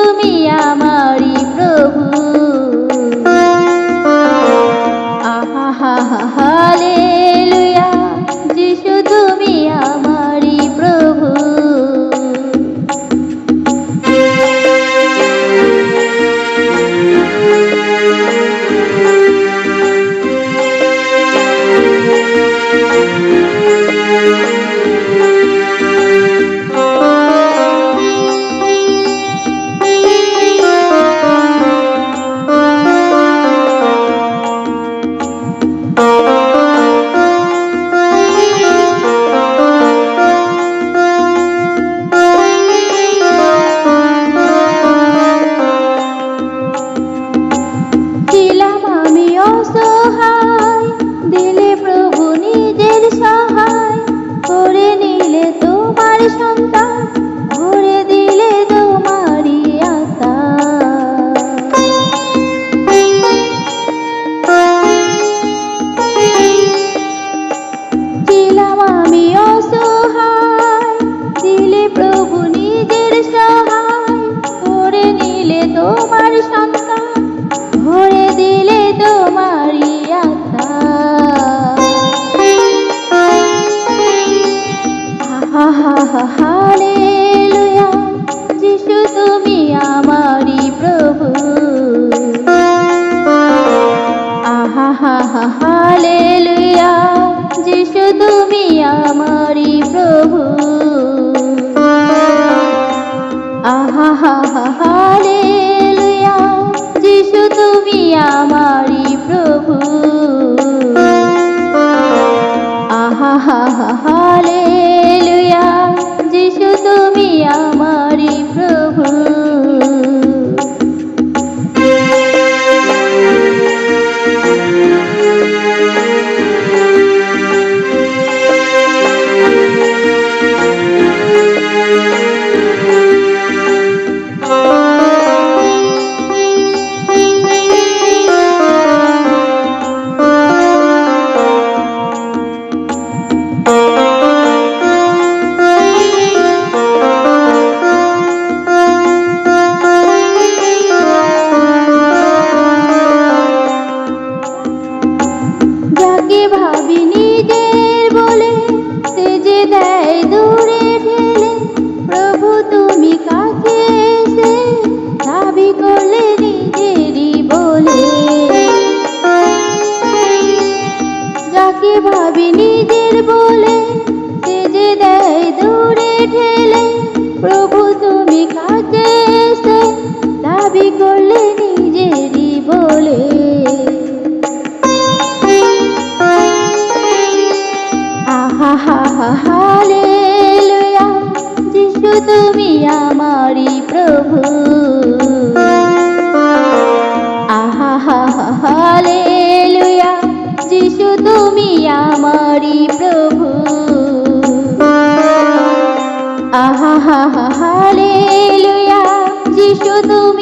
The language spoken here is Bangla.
তুমি আমার হালেলুয়া যিশু তুমি আমারই কাছে এসে দাবি করলে নিজেরই বলে। আহা, হা হা, হালেলুয়া, যিশু তুমি আমারই প্রভু। আহা, হা হা, হালেলুয়া, যিশু তুমি আমারই ছোট তুমি